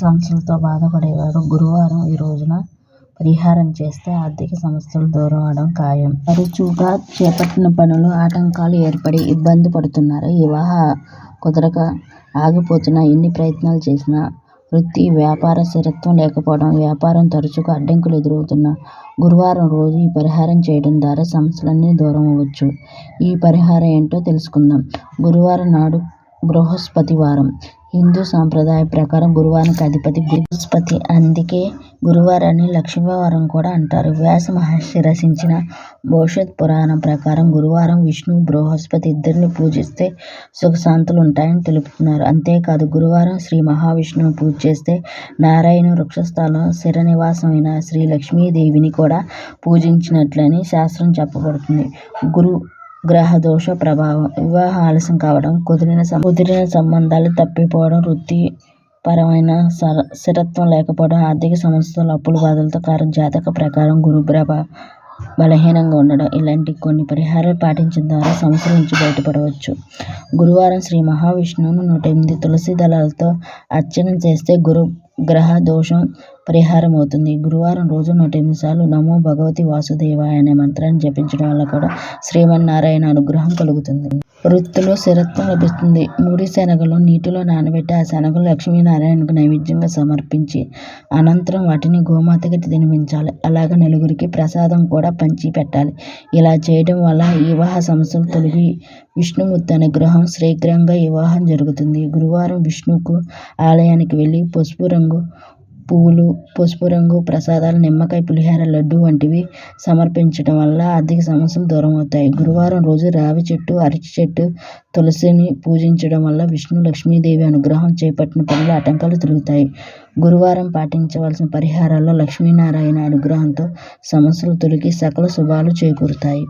సమస్యలతో బాధపడేవారు గురువారం ఈ రోజున పరిహారం చేస్తే ఆర్థిక సమస్యలు దూరం అవడం ఖాయం. తరచుగా చేపట్టిన పనులు ఆటంకాలు ఏర్పడి ఇబ్బంది పడుతున్నారు. వివాహ కుదరక ఆగిపోతున్నా ఎన్ని ప్రయత్నాలు చేసినా వృత్తి, వ్యాపార స్థిరత్వం లేకపోవడం, వ్యాపారం తరచుగా అడ్డంకులు ఎదురవుతున్నా గురువారం రోజు ఈ పరిహారం చేయడం ద్వారా సమస్యలన్నీ దూరం అవ్వచ్చు. ఈ పరిహారం ఏంటో తెలుసుకుందాం. గురువారం నాడు బృహస్పతి వారం. హిందూ సాంప్రదాయం ప్రకారం గురువారానికి అధిపతి బృహస్పతి. అందుకే గురువారాన్ని లక్ష్మీవారం కూడా అంటారు. వ్యాస మహర్షి రచించిన భవిష్యత్ పురాణం ప్రకారం గురువారం విష్ణువు, బృహస్పతి ఇద్దరినీ పూజిస్తే సుఖశాంతులుంటాయని తెలుపుతున్నారు అంతేకాదు గురువారం శ్రీ మహావిష్ణువును పూజ చేస్తే నారాయణుని వక్షస్థలంలో స్థిరనివాసమైన శ్రీ లక్ష్మీదేవిని కూడా పూజించినట్లని శాస్త్రం చెప్పబడుతుంది. గురు గ్రహదోష ప్రభావం. వివాహం ఆలస్యం కావడం, కుదిరిన కుదిరిన సంబంధాలు తప్పిపోవడం, వృత్తి పరమైన స్థిరత్వం లేకపోవడం, ఆర్థిక సమస్యలు, అప్పుల బాధలతో కారణం జాతక ప్రకారం గురు ప్రభావం బలహీనంగా ఉండడం ఇలాంటి కొన్ని పరిహారాలు పాటించడం ద్వారా సమస్యల నుంచి బయటపడవచ్చు. గురువారం శ్రీ మహావిష్ణువును నూట ఎనిమిది తులసి దళాలతో అర్చన చేస్తే గురు గ్రహ దోషం పరిహారం అవుతుంది గురువారం రోజు నూట ఎనిమిది సార్లు నమో భగవతి వాసుదేవాయ అనే మంత్రాన్ని జపించడం వల్ల కూడా శ్రీమన్నారాయణ అనుగ్రహం కలుగుతుంది. వృత్తిలో స్థిరత్వం లభిస్తుంది. ముడి శనగలు నీటిలో నానబెట్టి ఆ శనగలు లక్ష్మీనారాయణకు నైవేద్యంగా సమర్పించి అనంతరం వాటిని గోమాతకి తినిపించాలి. అలాగే నలుగురికి ప్రసాదం కూడా పంచి పెట్టాలి. ఇలా చేయడం వల్ల వివాహ సమస్యలు తొలగి విష్ణుమూర్తి అనుగ్రహం శీఘ్రంగా వివాహం జరుగుతుంది. గురువారం విష్ణుకు ఆలయానికి వెళ్ళి పసుపు రంగు పువ్వులు, పసుపు రంగు ప్రసాదాలు, నిమ్మకాయ, పులిహోర, లడ్డు వంటివి సమర్పించడం వల్ల ఆర్థిక సమస్యలు దూరమవుతాయి. గురువారం రోజు రావి చెట్టు, అరటి చెట్టు, తులసిని పూజించడం వల్ల విష్ణు లక్ష్మీదేవి అనుగ్రహం చేపట్టిన పనులు ఆటంకాలు తిరుగుతాయి గురువారం పాటించవలసిన పరిహారాల్లో లక్ష్మీనారాయణ అనుగ్రహంతో సమస్యలు తొలగి సకల శుభాలు చేకూరుతాయి.